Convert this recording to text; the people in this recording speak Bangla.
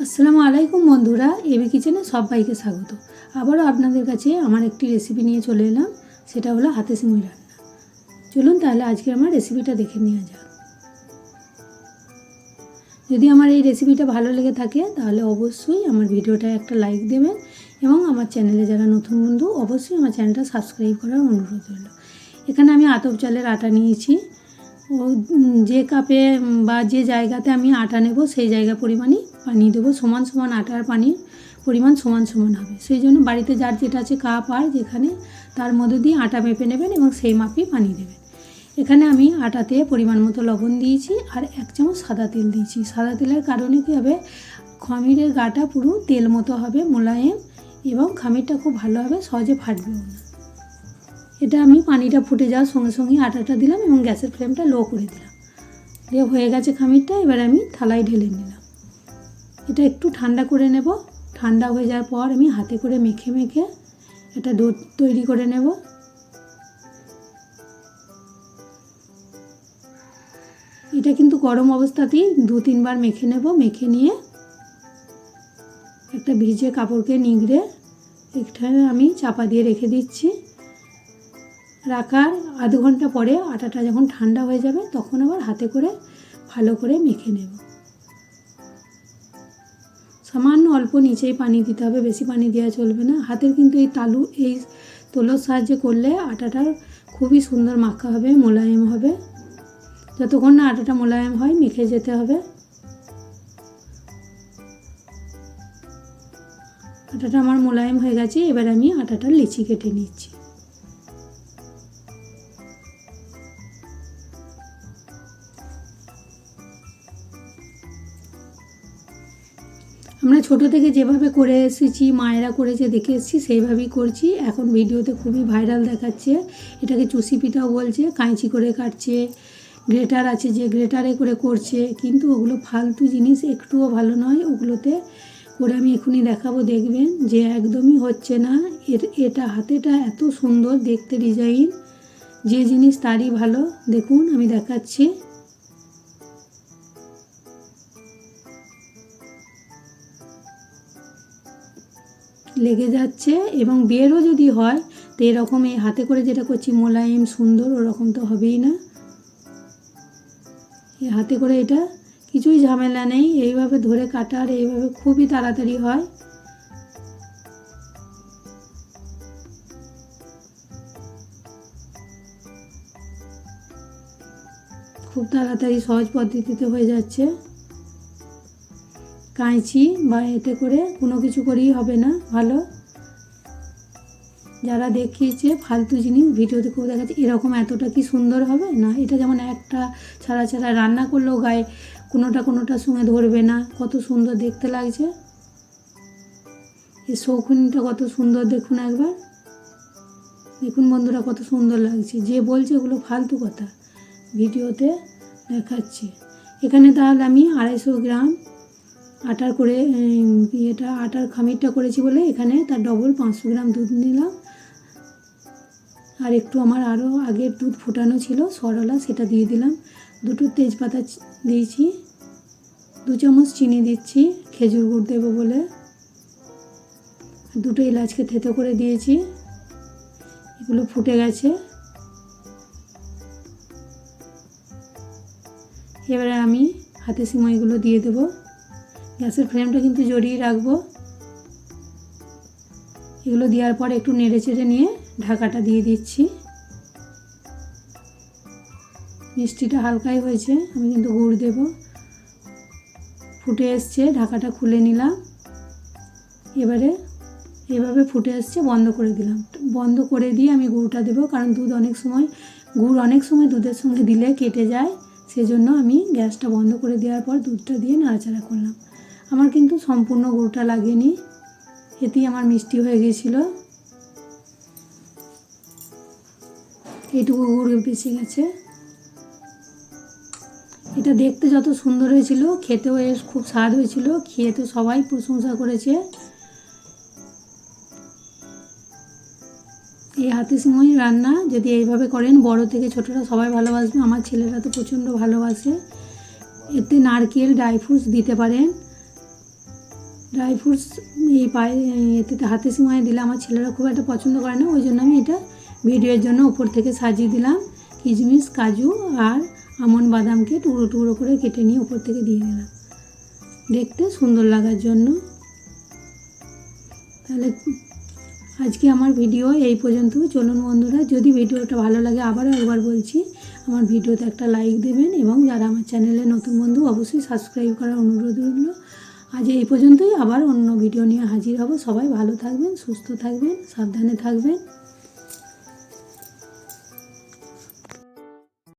আসসালামু আলাইকুম বন্ধুরা এবি কিচেনে সবাইকে স্বাগত। আবারও আপনাদের কাছে আমার একটি রেসিপি নিয়ে চলে এলাম, সেটা হলো হাতে সিমুই রান্না। চলুন তাহলে আজকে আমার রেসিপিটা দেখে নেওয়া যাক। যদি আমার এই রেসিপিটা ভালো লেগে থাকে, তাহলে অবশ্যই আমার ভিডিওটা একটা লাইক দেবেন এবং আমার চ্যানেলে যারা নতুন বন্ধু, অবশ্যই আমার চ্যানেলটা সাবস্ক্রাইব করার অনুরোধ রইল। এখানে আমি আতপ চালের আটা নিয়েছি। ও, যে কাপে বা যে জায়গাতে আমি আটা নেব, সেই জায়গা পরিমাণই পানি দেবো। সমান সমান আটার পানির পরিমাণ সমান সমান হবে। সেই জন্য বাড়িতে যার যেটা আছে কাপ আর যেখানে তার মধ্যে দিয়ে আটা মেপে নেবেন এবং সেই মাপই পানি দেবেন। এখানে আমি আটাতে পরিমাণ মতো লবণ দিয়েছি আর এক চামচ সাদা তেল দিয়েছি। সাদা তেলের কারণে কী হবে? খামিরের গাটা পুরো তেল মতো হবে, মোলায়েম এবং খামিরটা খুব ভালো হবে, সহজে ফাটবেও না। এটা আমি পানিটা ফুটে যাওয়ার সঙ্গে সঙ্গে আটাটা দিলাম এবং গ্যাসের ফ্লেমটা লো করে দিলাম। দিয়ে হয়ে গেছে খামিরটা, এবার আমি থালায় ঢেলে নিলাম। এটা একটু ঠান্ডা করে নেব। ঠান্ডা হয়ে যাওয়ার পর আমি হাতে করে মেখে মেখে একটা ডো তৈরি করে নেব। এটা কিন্তু গরম অবস্থাতেই দু তিনবার মেখে নেব। মেখে নিয়ে একটা ভিজে কাপড়কে নিগড়ে এখানে আমি চাপা দিয়ে রেখে দিচ্ছি। রাখার আধ ঘণ্টা পরে আটাটা যখন ঠান্ডা হয়ে যাবে তখন আবার হাতে করে ভালো করে মেখে নেব। সামান্য অল্প নিচেই পানি দিতে হবে, বেশি পানি দেওয়া চলবে না। হাতের কিন্তু এই তালু, এই তোলোর সাহায্যে করলে আটাটার খুবই সুন্দর মাখা হবে, মোলায়েম হবে। যতক্ষণ না আটাটা মোলায়েম হয়, মেখে যেতে হবে। আটাটা আমার মোলায়েম হয়ে গেছে, এবার আমি আটাটার লিচি কেটে নিচ্ছি। আমরা ছোট থেকে যেভাবে করে এসেছি, মায়েরা করেছে, দেখে এসেছি, সেইভাবেই করছি। এখন ভিডিওতে খুবই ভাইরাল দেখাচ্ছে। এটাকে চুষি পিঠাও বলছে কাঁচি করে কাটছে, গ্রেটার আছে যে গ্রেটারে করে করছে। কিন্তু ওগুলো ফালতু জিনিস, একটুও ভালো নয়। ওগুলোতে করে আমি এখনই দেখাবো, দেখবেন যে একদমই হচ্ছে না। এর, এটা হাতেটা এত সুন্দর দেখতে ডিজাইন যে জিনিস তারই ভালো। দেখুন, আমি দেখাচ্ছি। লেগে যাচ্ছে এবং বেরও যদি হয়, তো এরকম এই হাতে করে যেটা করছি, মোলায়েম সুন্দর, ওরকম তো হবেই না। এই হাতে করে এটা কিছুই ঝামেলা নেই, এইভাবে ধরে কাটার এইভাবে খুবই তাড়াতাড়ি হয়। খুব তাড়াতাড়ি সহজ পদ্ধতিতে হয়ে যাচ্ছে। কাঁচি বা এতে করে কোনো কিছু করেই হবে না, ভালো। যারা দেখিয়েছে ফালতু জিনিস ভিডিওতে কেউ দেখাচ্ছে, এরকম এতটা কি সুন্দর হবে? না, এটা যেমন একটা ছাড়া ছাড়া রান্না করলেও গায়ে কোনোটা কোনোটার সঙ্গে ধরবে না, কত সুন্দর দেখতে লাগছে। এই শৌখিনটা কত সুন্দর, দেখুন একবার। দেখুন বন্ধুরা, কত সুন্দর লাগছে। যে বলছে ওগুলো ফালতু কথা ভিডিওতে দেখাচ্ছি। এখানে তাহলে আমি আড়াইশো গ্রাম আটার করে ইয়েটা, আটার খামিরটা করেছি বলে এখানে তার ডবল পাঁচশো গ্রাম দুধ নিলাম। আর একটু আমার আরও আগের দুধ ফোটানো ছিল, সরলা, সেটা দিয়ে দিলাম। দুটো তেজপাতা দিয়েছি। দু চামচ চিনি দিচ্ছি, খেজুর গুড় দেবো বলে। দুটো এলাচকে থেতো করে দিয়েছি। এগুলো ফুটে গেছে। এবারে আমি হাতে সিমাইগুলো দিয়ে দেবো। গ্যাসের ফ্লেমটা কিন্তু জড়িয়ে রাখব। এগুলো দেওয়ার পর একটু নেড়ে চেড়ে নিয়ে ঢাকাটা দিয়ে দিচ্ছি। মিষ্টিটা হালকাই হয়েছে, আমি কিন্তু গুড় দেব। ফুটে এসছে, ঢাকাটা খুলে নিলাম। এবারে এভাবে ফুটে এসছে, বন্ধ করে দিলাম। বন্ধ করে দিয়ে আমি গুড়টা দেবো, কারণ দুধ অনেক সময়, গুড় অনেক সময় দুধের সঙ্গে দিলে কেটে যায়। সেজন্য আমি গ্যাসটা বন্ধ করে দেওয়ার পর দুধটা দিয়ে নাড়াচাড়া করলাম। আমার কিন্তু সম্পূর্ণ গুড়টা লাগেনি। এতেই আমার মিষ্টি হয়ে গেছিল। এইটুকু গুড় বেঁচে গেছে। এটা দেখতে যত সুন্দর হয়েছিল, খেতেও এর খুব স্বাদ হয়েছিল, খেয়ে তো সবাই প্রশংসা করেছে। এই হাতে সিমই রান্না, যদি এইভাবে করেন, বড় থেকে ছোটরা সবাই ভালোবাসবে, আমার ছেলেরা তো প্রচণ্ড ভালোবাসে। এতে নারকেল, ড্রাই ফ্রুটস দিতে পারেন। ড্রাই ফ্রুটস, এই পায়ে, এতে হাতে সিমায় দিলে আমার ছেলেরা খুব একটা পছন্দ করে না, ওই জন্য আমি এটা ভিডিওর জন্য উপর থেকে সাজিয়ে দিলাম। কিশমিশ, কাজু আর আমন্ড বাদামকে টুকরো টুকরো করে কেটে নিয়ে উপর থেকে দিয়ে দিলাম। দেখতে সুন্দর লাগার জন্য। তাহলে আজকে আমার ভিডিও এই পর্যন্ত চলুন বন্ধুরা, যদি ভিডিওটা ভালো লাগে আবারও একবার বলছি, আমার ভিডিওতে একটা লাইক দেবেন এবং যারা আমার চ্যানেলে নতুন বন্ধু, অবশ্যই সাবস্ক্রাইব করার অনুরোধ রইল। আজ এই পর্যন্তই। আবার অন্য ভিডিও নিয়ে হাজির হব। সবাই ভালো থাকবেন, সুস্থ থাকবেন, সাবধানে থাকবেন।